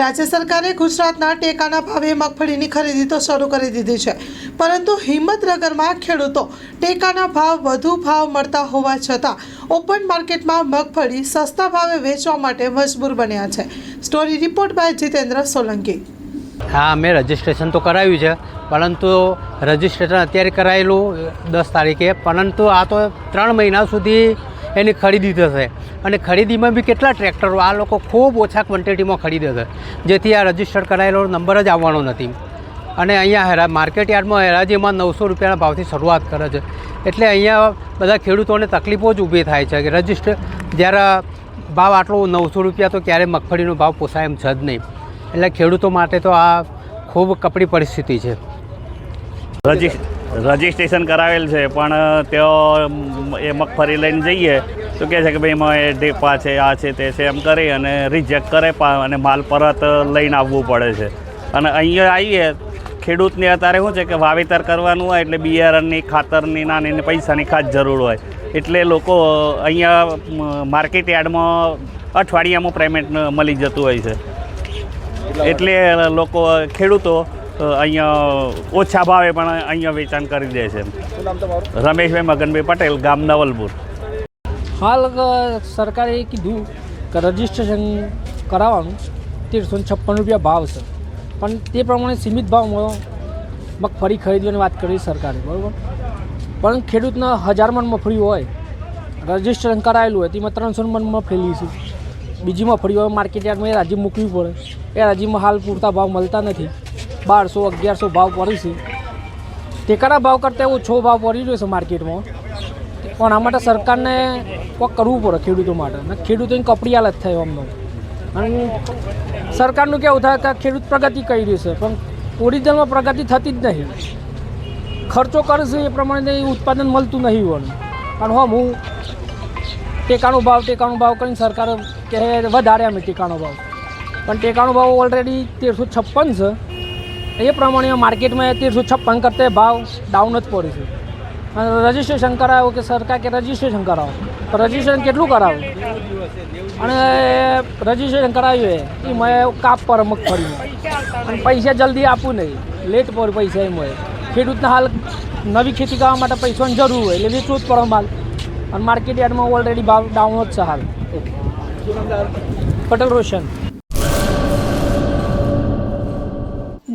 રાજ્ય સરકારે ગુજરાતના ટેકાના ભાવે મગફળીની ખરીદી તો શરૂ કરી દીધી છે. પરંતુ હિંમતનગરમાં ખેડૂતો ટેકાના ભાવ વધુ ભાવ મળતા હોવા છતાં ઓપન માર્કેટમાં મગફળી સસ્તા ભાવે વેચવા માટે મજબૂર બન્યા છે. Story report by Jitendra Solanki. હા, મેં રજિસ્ટ્રેશન તો કરાવ્યું છે, પરંતુ રજિસ્ટ્રેશન અત્યારે કરાયેલું દસ તારીખે, પરંતુ આ તો ત્રણ મહિના સુધી એની ખરીદી થશે. અને ખરીદીમાં બી કેટલા ટ્રેક્ટરો, આ લોકો ખૂબ ઓછા ક્વોન્ટિટીમાં ખરીદે છે. જેથી આ રજિસ્ટર કરાયેલો નંબર જ આવવાનો નથી. અને અહીંયા હેરા માર્કેટ યાર્ડમાં હેરાજીમાં નવસો રૂપિયાના ભાવથી શરૂઆત કરે છે. એટલે અહીંયા બધા ખેડૂતોને તકલીફો જ ઊભી થાય છે કે રજિસ્ટર જ્યારે ભાવ આટલો નવસો રૂપિયા તો ક્યારેય મગફળીનો ભાવ પોસાય એમ છે જ નહીં. એટલે ખેડૂતો માટે તો આ ખૂબ કપડી પરિસ્થિતિ છે. રજિસ રજિસ્ટ્રેશન કરાવેલ છે, પણ તેઓ એ મગફળી લઈને જઈએ તો કહે છે કે ભાઈ એમાં એ ઢેપા છે, આ છે, તે છે, એમ કરી અને રિજેક્ટ કરે અને માલ પરત લઈને આવવું પડે છે. અને અહીંયા આવીએ, ખેડૂતને અત્યારે શું છે કે વાવેતર કરવાનું હોય એટલે બિયારણની, ખાતરની નાની પૈસાની ખાસ જરૂર હોય. એટલે લોકો અહીંયા માર્કેટ યાર્ડમાં અઠવાડિયામાં પેમેન્ટ મળી જતું હોય છે. એટલે લોકો ખેડૂતો અહીંયા ઓછા ભાવે પણ અહીંયા વેચાણ કરી દે છે રમેશભાઈ મગનભાઈ પટેલ ગામ નવલપુર. હાલ સરકારે કીધું કે રજિસ્ટ્રેશન કરાવવાનું તેરસો છપ્પન રૂપિયા ભાવ છે. પણ તે પ્રમાણે સીમિત ભાવમાં મગફળી ખરીદવાની વાત કરી સરકારે બરાબર? પણ ખેડૂતના હજાર મણ મગફળી હોય રજિસ્ટ્રેશન કરાયેલું હોય તેમાં ત્રણસો મણ મગફળી છે. બીજી મગફળી હોય માર્કેટ યાર્ડમાં એ રાજી મૂકવી પડે. એ રાજીમાં હાલ પૂરતા ભાવ મળતા નથી. બારસો, અગિયારસો ભાવ પડી છે. ટેકાના ભાવ કરતાં ઓછો ભાવ પડી રહ્યો છે માર્કેટમાં. પણ આ માટે સરકારને કોક કરવું પડે ખેડૂતો માટે. અને ખેડૂતોની કપડી હાલત થાય અમને અને સરકારનું કેવું થાય કે ખેડૂત પ્રગતિ કરી રહ્યું છે, પણ ઓરિજિનલમાં પ્રગતિ થતી જ નહીં. ખર્ચો કરે છે એ પ્રમાણે ઉત્પાદન મળતું નહીં હોય. કારણ હો હું ટેકાનો ભાવ ટેકાનો ભાવ કરીને સરકાર કહે, વધારે અમે ટેકાનો ભાવ. પણ ટેકાનો ભાવ ઓલરેડી તેરસો છપ્પન છે. એ પ્રમાણે માર્કેટમાં તેરસો છપ્પન કરતે ભાવ ડાઉન જ પડે છે. અને રજિસ્ટ્રેશન કરાવો કે સરકાર કે રજિસ્ટ્રેશન કરાવો? તો રજિસ્ટ્રેશન કેટલું કરાવું? અને રજિસ્ટ્રેશન કરાવ્યું એ મેં કાપ પર મગફળીમાં અને પૈસા જલ્દી આપવું નહીં. લેટ પર પૈસા એમ હોય. ખેડૂતને હાલ નવી ખેતી કરવા માટે પૈસાની જરૂર હોય એટલે વેચવું જ પડે માલ અને માર્કેટ યાર્ડમાં ઓલરેડી ભાવ ડાઉન જ છે હાલ? પટેલ રોશન.